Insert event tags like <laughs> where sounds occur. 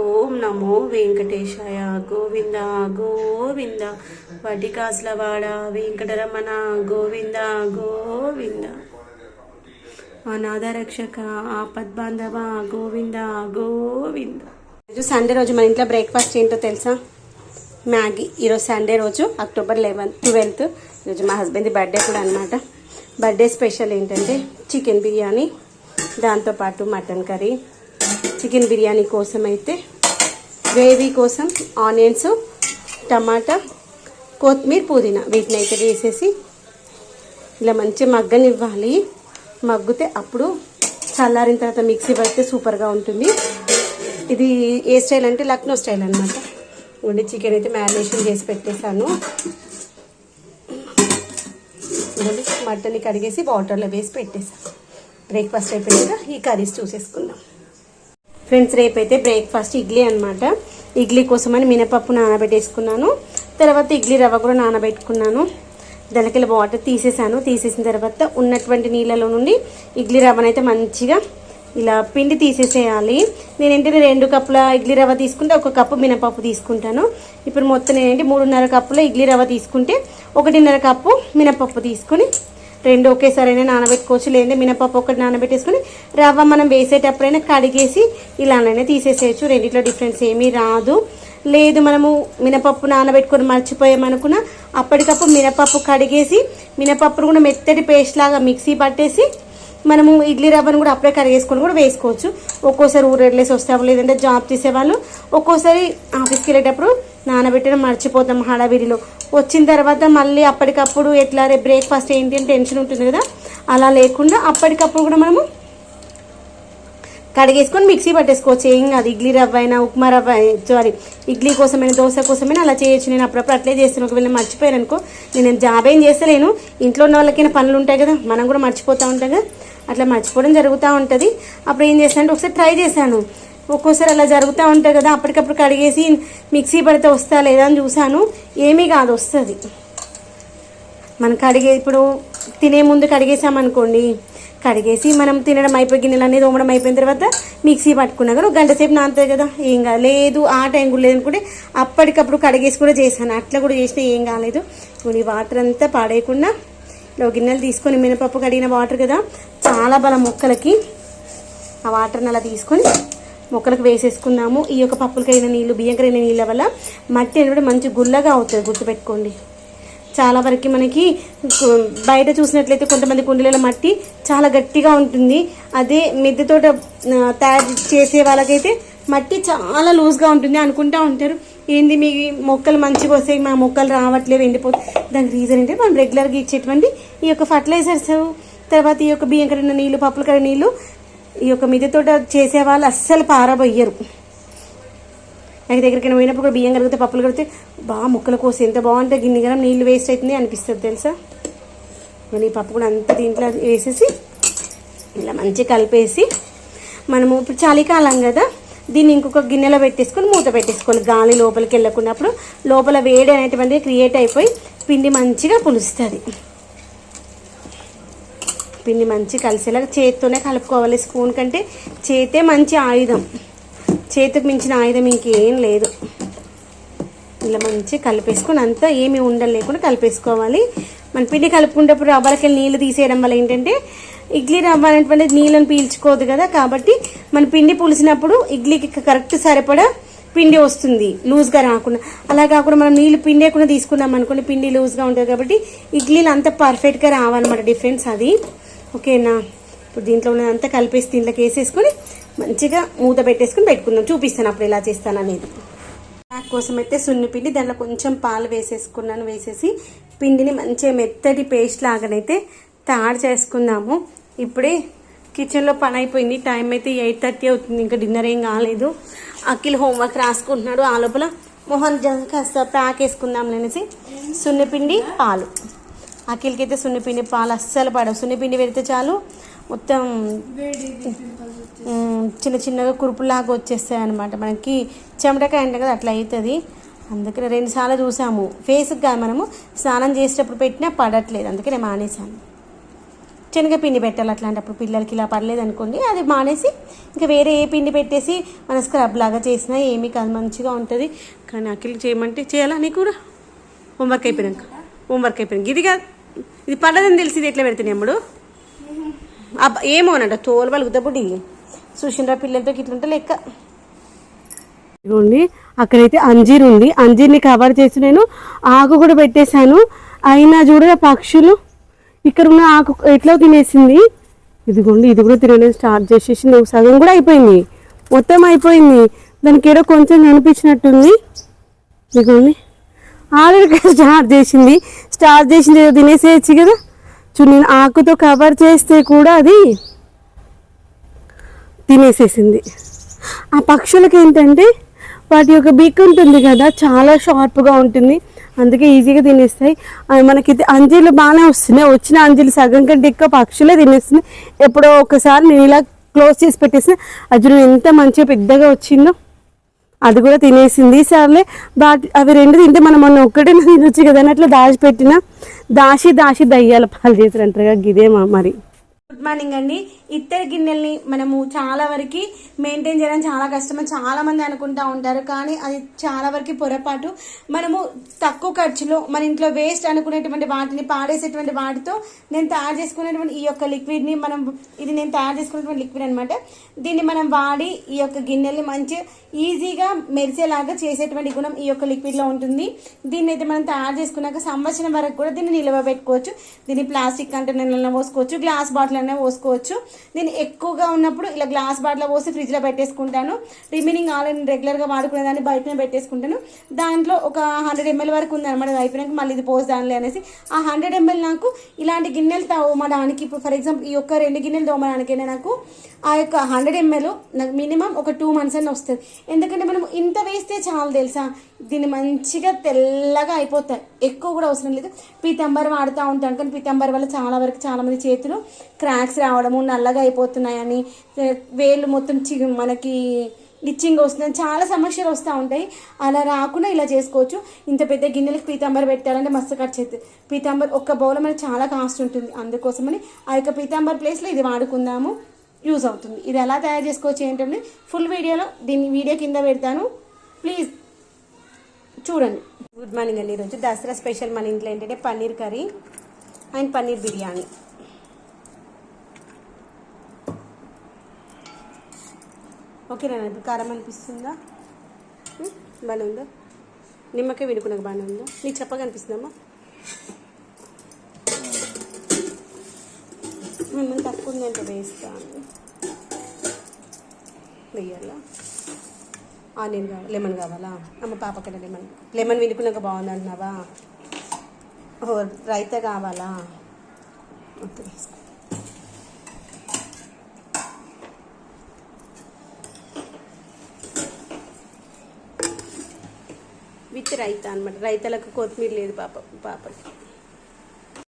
ఓం నమో వెంకటేశాయ గోవింద గోవింద. వటికాసులవాడ వెంకటరమణ గోవింద గోవింద. అనాథరక్షక ఆపద్బాంధవ గోవింద గోవింద. రోజు సండే రోజు మన ఇంట్లో బ్రేక్ఫాస్ట్ ఏంటో తెలుసా? మ్యాగీ. ఈరోజు సండే రోజు అక్టోబర్ లెవెన్త్ ట్వెల్త్ ఈరోజు మా హస్బెండ్ బర్త్డే కూడా అనమాట బర్త్డే స్పెషల్ ఏంటంటే చికెన్ బిర్యానీ దాంతోపాటు మటన్ కర్రీ చికెన్ బిర్యానీ కోసం అయితే గ్రేవీ కోసం ఆనియన్స్ టమాటా కొత్తిమీర పుదీనా వీటిని అయితే వేసేసి ఇలా మంచిగా మగ్గనివ్వాలి. మగ్గితే అప్పుడు చల్లారిన తర్వాత మిక్సీ పడితే సూపర్గా ఉంటుంది. ఇది ఏ స్టైల్ అంటే లక్నో స్టైల్ అనమాట ఉండి చికెన్ అయితే మ్యారినేషన్ చేసి పెట్టేశాను. చూడండి మటన్ని కడిగేసి వాటర్లో వేసి పెట్టేశాను. బ్రేక్ఫాస్ట్ అయిపోయాక ఈ కర్రీస్ చూసేసుకుందాం. ఫ్రెండ్స్ రేపైతే బ్రేక్ఫాస్ట్ ఇడ్లీ అనమాట ఇడ్లీ కోసమని మినపప్పు నానబెట్టేసుకున్నాను. తర్వాత ఇడ్లీ రవ్వ కూడా నానబెట్టుకున్నాను. దానికెళ్ళి వాటర్ తీసేసాను. తీసేసిన తర్వాత ఉన్నటువంటి నీళ్ళలో నుండి ఇడ్లీ రవ్వనైతే మంచిగా ఇలా పిండి తీసేసేయాలి. నేనేంటంటే రెండు కప్పుల ఇడ్లీ రవ్వ తీసుకుంటే ఒక కప్పు మినపప్పు తీసుకుంటాను. ఇప్పుడు మొత్తం నేనేంటి మూడున్నర కప్పుల ఇడ్లీ రవ్వ తీసుకుంటే ఒకటిన్నర కప్పు మినపప్పు తీసుకొని రెండు ఒకేసారైనా నానబెట్టుకోవచ్చు. లేదంటే మినపప్పు ఒకటి నానబెట్టేసుకొని రవ్వ మనం వేసేటప్పుడైనా కడిగేసి ఇలానైనా తీసేసేయచ్చు. రెండిట్లో డిఫరెన్స్ ఏమీ రాదు. లేదు మనము మినపప్పు నానబెట్టుకొని మర్చిపోయామనుకున్న అప్పటికప్పుడు మినపప్పు కడిగేసి మినపప్పును కూడా మెత్తటి పేస్ట్ లాగా మిక్సీ పట్టేసి మనము ఇడ్లీ రవ్వను కూడా అప్పుడే కరిగేసుకొని కూడా వేసుకోవచ్చు. ఒక్కోసారి ఊరెళ్ళేసి వస్తాము లేదంటే జాబ్ చేసేవాళ్ళు ఒక్కోసారి ఆఫీస్కి వెళ్ళేటప్పుడు నానబెట్టడం మర్చిపోతాం హడావిడిలో. వచ్చిన తర్వాత మళ్ళీ అప్పటికప్పుడు ఎట్లా రేపు బ్రేక్ఫాస్ట్ ఏంటి అని టెన్షన్ ఉంటుంది కదా? అలా లేకుండా అప్పటికప్పుడు కూడా మనము కడిగేసుకొని మిక్సీ పట్టేసుకోవచ్చు. ఏం కాదు ఇడ్లీ రవ్వ అయినా ఉప్మా రవ్వ సారీ ఇడ్లీ కోసమైనా దోశ కోసమైనా అలా చేయొచ్చు. నేను అప్పుడప్పుడు అట్లే చేస్తాను ఒకవేళ మర్చిపోయాను అనుకో నేను జాబ్ ఏం చేస్తలేను. ఇంట్లో ఉన్న వాళ్ళకైనా పనులు ఉంటాయి కదా మనం కూడా మర్చిపోతూ ఉంటాం కదా. అట్లా మర్చిపోవడం జరుగుతూ ఉంటుంది. అప్పుడు ఏం చేస్తానంటే ఒకసారి ట్రై చేశాను. ఒక్కోసారి అలా జరుగుతూ ఉంటాయి కదా అప్పటికప్పుడు కడిగేసి మిక్సీ పడితే వస్తా లేదా అని చూశాను. ఏమీ కాదు వస్తుంది. మనం కడిగే ఇప్పుడు తినే ముందు కడిగేసామనుకోండి కడిగేసి మనం తినడం అయిపోయి గిన్నెలు అనేది తోమడం అయిపోయిన తర్వాత మిక్సీ పట్టుకున్నా కదా గంట సేపు నానుతుంది కదా ఏం కాదు లేదు ఆ టైం కూడా లేదనుకుంటే అప్పటికప్పుడు కడిగేసి కూడా చేశాను. అట్లా కూడా చేసినా ఏం కాలేదు. ఈ వాటర్ అంతా పాడేయకుండా ఇలా గిన్నెలు తీసుకొని మినపప్పు కడిగిన వాటర్ కదా చాలా బలం మొక్కలకి. ఆ వాటర్ని అలా తీసుకొని మొక్కలకు వేసేసుకున్నాము ఈ యొక్క పప్పులకైన నీళ్ళు బియ్యంకరైన నీళ్ళ వల్ల మట్టి అనేది కూడా మంచి గుల్లగా అవుతుంది. గుర్తుపెట్టుకోండి. చాలా వరకు మనకి బయట చూసినట్లయితే కొంతమంది కుండీలలో మట్టి చాలా గట్టిగా ఉంటుంది. అదే మిద్దెతోట తయారు చేసే వాళ్ళకైతే మట్టి చాలా లూజ్గా ఉంటుంది అనుకుంటా ఉంటారు. ఏంది మీ మొక్కలు మంచిగా వస్తాయి మా మొక్కలు రావట్లేవు ఎండిపోతాయి దానికి రీజన్ ఏంటంటే మనం రెగ్యులర్గా ఇచ్చేటువంటి ఈ యొక్క ఫర్టిలైజర్స్ తర్వాత ఈ యొక్క బియ్యం కడిగిన నీళ్ళు పప్పులు కడిగిన నీళ్ళు ఈ యొక్క మిద్దె తోట చేసే వాళ్ళు అస్సలు పారబోయ్యరు. నాకు దగ్గరికి పోయినప్పుడు కూడా బియ్యం కడిగితే పప్పులు కడిగితే బాగా ముక్కలు కోసి ఎంత బాగుంటే గిన్నె గనం నీళ్ళు వేస్ట్ అవుతుంది అనిపిస్తుంది తెలుసా? నేను ఈ పప్పు కూడా అంతా దీంట్లో వేసేసి ఇలా మంచిగా కలిపేసి మనము ఇప్పుడు చలికాలం కదా దీన్ని ఇంకొక గిన్నెలో పెట్టేసుకొని మూత పెట్టేసుకోవాలి. గాలి లోపలికి వెళ్ళకున్నప్పుడు లోపల వేడి అనేటువంటిది క్రియేట్ అయిపోయి పిండి మంచిగా పులుస్తుంది. పిండి మంచి కలిసేలాగా చేతితోనే కలుపుకోవాలి. స్పూన్ కంటే చేతే మంచి ఆయుధం. చేతికి మించిన ఆయుధం ఇంకేం లేదు. ఇలా మంచి కలిపేసుకొని అంతా ఏమి ఉండలు లేకుండా కలిపేసుకోవాలి. మన పిండి కలుపుకునేటప్పుడు రవ్వలకి నీళ్ళు తీసేయడం వల్ల ఏంటంటే ఇడ్లీ రవ్వ అనేటువంటి నీళ్ళని పీల్చుకోదు కదా కాబట్టి మన పిండి పులిసినప్పుడు ఇడ్లీకి కరెక్ట్ సరిపడా పిండి వస్తుంది. లూజ్గా రాకుండా. అలా కాకుండా మనం నీళ్ళు పిండేకుండా తీసుకున్నాం అనుకోండి పిండి లూజ్గా ఉంటుంది కాబట్టి ఇడ్లీలు అంత పర్ఫెక్ట్గా రావాలన్నమాట డిఫరెన్స్ అది. ఓకేనా? ఇప్పుడు దీంట్లో ఉన్నదంతా కలిపేసి దీంట్లోకి వేసేసుకొని మంచిగా మూత పెట్టేసుకొని పెట్టుకుందాం. చూపిస్తాను అప్పుడు ఎలా చేస్తాను అనేది. ప్యాక్ కోసం అయితే సున్ని పిండి దాంట్లో కొంచెం పాలు వేసేసుకున్నాను వేసేసి పిండిని మంచిగా మెత్తటి పేస్ట్ లాగానైతే తయారు చేసుకుందాము. ఇప్పుడే కిచెన్లో పని అయిపోయింది. టైం అయితే ఎయిట్ థర్టీ అవుతుంది. ఇంకా డిన్నర్ ఏం కాలేదు. అఖిల్ హోంవర్క్ రాసుకుంటున్నాడు. ఆ లోపల మొహన్ కాస్త ప్యాక్ వేసుకుందాం అనేసి. సున్నిపిండి పాలు. అఖిల్కి అయితే సున్నిపిండి పాలు అస్సలు పడవు. సున్నిపిండి పెడితే చాలు మొత్తం చిన్న చిన్నగా కురుపులాగా వచ్చేస్తాయి అనమాట మనకి చెమటకాయ అంటే కదా అట్లా అవుతుంది అందుకనే రెండుసార్లు చూసాము. ఫేస్కి కాదు మనము స్నానం చేసేటప్పుడు పెట్టినా పడట్లేదు. అందుకే నేను మానేశాను. శనగపిండి పెట్టాలి అట్లాంటప్పుడు పిల్లలకి ఇలా పడలేదు అనుకోండి అది మానేసి ఇంకా వేరే ఏ పిండి పెట్టేసి మన స్క్రబ్ లాగా చేసినా ఏమీ కాదు మంచిగా ఉంటుంది. కానీ అఖిల్ చేయమంటే చేయాలా నీకు కూడా? హోంవర్క్ అయిపోయినాక. హోంవర్క్ అయిపోయినాక. ఇది కాదు. ఇది పడదని తెలిసి ఇది ఎట్లా పెడుతుంది అమ్ముడు అబ్బా ఏమోనంట తోలు పలుకుతా గుద్దబుడ్డి చూసిండ్రా పిల్లలతో ఇట్లుంటే లెక్క. ఇదిగోండి అక్కడైతే అంజీర్ ఉంది. అంజీర్ని కవర్ చేసి నేను ఆకు కూడా పెట్టేశాను. అయినా చూడ పక్షులు ఇక్కడ ఉన్న ఆకు ఎట్లా తినేసింది. ఇదిగోండి ఇది కూడా తినడం స్టార్ట్ చేసేసింది. సగం కూడా అయిపోయింది. మొత్తం అయిపోయింది. దానికి ఏదో కొంచెం కనిపించినట్టుంది ఇదిగోండి. ఆల్రెడీ స్టార్ట్ చేసింది. స్టార్ట్ చేసింది ఏదో తినేసేయచ్చు కదా. చూ నేను ఆకుతో కవర్ చేస్తే కూడా అది తినేసేసింది. ఆ పక్షులకి ఏంటంటే వాటి యొక్క బీక్ ఉంటుంది కదా చాలా షార్ప్గా ఉంటుంది. అందుకే ఈజీగా తినేస్తాయి. ఆ, మనకి అంజీలు బాగానే వస్తున్నాయి. వచ్చిన అంజీలు సగం కంటే ఎక్కువ పక్షులే తినేస్తున్నాయి. ఎప్పుడో ఒకసారి నేను ఇలా క్లోజ్ చేసి పెట్టేసిన. అది ఎంత మంచిగా పెద్దగా వచ్చిందో. అది కూడా తినేసింది. సర్లే వాటి అవి రెండు తింటే మనం మొన్న ఒక్కటే <laughs> తినొచ్చు కదా అట్లా దాచిపెట్టిన. దాచి దాసి దయ్యాల పాలు చేసారు అంటారు కదా గిదే మరి. గుడ్ మార్నింగ్ అండి. ఇత్తడి గిన్నెల్ని మనము చాలా వరకు మెయింటైన్ చేయడం చాలా కష్టం అని చాలా మంది అనుకుంటా ఉంటారు. కానీ అది చాలా వరకు పొరపాటు. మనము తక్కువ ఖర్చులో మన ఇంట్లో వేస్ట్ అనుకునేటువంటి వాటిని పాడేసేటువంటి వాటితో నేను తయారు చేసుకునేటువంటి ఈ యొక్క లిక్విడ్ని మనం ఇది నేను తయారు చేసుకునేటువంటి లిక్విడ్ అనమాట దీన్ని మనం వాడి ఈ యొక్క గిన్నెల్ని మంచి ఈజీగా మెరిసేలాగా చేసేటువంటి గుణం ఈ యొక్క లిక్విడ్లో ఉంటుంది. దీన్ని అయితే మనం తయారు చేసుకున్నాక సంవత్సరం వరకు కూడా దీన్ని నిల్వ పెట్టుకోవచ్చు దీన్ని ప్లాస్టిక్ కంటైనర్లలో పోసుకోవచ్చు గ్లాస్ బాటిల్ అయినా పోసుకోవచ్చు. నేను ఎక్కువగా ఉన్నప్పుడు ఇలా గ్లాస్ బాటిల్ పోసి ఫ్రిడ్జ్లో పెట్టేసుకుంటాను. రిమైనింగ్ ఆల్ రెగ్యులర్గా వాడుకునేదాన్ని బయటనే పెట్టేసుకుంటాను. దాంట్లో ఒక హండ్రెడ్ ఎంఎల్ వరకు ఉందన్నమాట అది అయిపోయినాక మళ్ళీ ఇది పోసి అనేసి. ఆ హండ్రెడ్ ఎంఎల్ నాకు ఇలాంటి గిన్నెలు తోమడానికి ఇప్పుడు ఫర్ ఎగ్జాంపుల్ ఈ యొక్క రెండు గిన్నెలు తోమడానికి నాకు ఆ యొక్క హండ్రెడ్ ఎంఎల్ నాకు మినిమం ఒక టూ మంత్స్ అని వస్తుంది. ఎందుకంటే మనం ఇంత వేస్తే చాలా తెలుసా? దీన్ని మంచిగా తెల్లగా అయిపోతాయి. ఎక్కువ కూడా అవసరం లేదు. పీతంబర్ వాడుతూ ఉంటాను కానీ పీతంబర్ వల్ల చాలా వరకు చాలామంది చేతులు క్రాక్స్ రావడము నల్ల నల్లగా అయిపోతున్నాయని వేళ్ళు మొత్తం చి మనకి ఇచ్చింగ్ వస్తుందని చాలా సమస్యలు వస్తూ ఉంటాయి. అలా రాకుండా ఇలా చేసుకోవచ్చు. ఇంత పెద్ద గిన్నెలకు పీతాంబర్ పెట్టాలంటే మస్తు ఖర్చు అవుతుంది పీతాంబర్ ఒక్క బౌల్ మనకి చాలా కాస్ట్ ఉంటుంది. అందుకోసమని ఆ యొక్క పీతాంబర్ ప్లేస్లో ఇది వాడుకుందాము. యూజ్ అవుతుంది. ఇది ఎలా తయారు చేసుకోవచ్చు ఏంటంటే ఫుల్ వీడియోలో దీన్ని వీడియో కింద పెడతాను. ప్లీజ్ చూడండి. గుడ్ మార్నింగ్ అండి. ఈరోజు దసరా స్పెషల్ మన ఇంట్లో ఏంటంటే పన్నీర్ కర్రీ అండ్ పన్నీర్ బిర్యానీ. ఓకేనా ఇప్పుడు కారం అనిపిస్తుందా? బాగానే ఉందా నిమ్మకాయ వినుకున్నాక బాగానే ఉందా? నీకు చెప్పగా అనిపిస్తుందమ్మా. మిమ్మల్ని తక్కువ ఉందంటే వేస్తాను వెయ్యాలా ఆనియన్ కావాలి? లెమన్ కావాలా? అమ్మ పాపకన్నా లెమన్. లెమన్ వినుకున్నాక బాగుంది అంటున్నావా? ఓ రైతా కావాలా? ఓకే విత్ రైతా అనమాట రైతాలకు కొత్తిమీర లేదు పాప పాపకి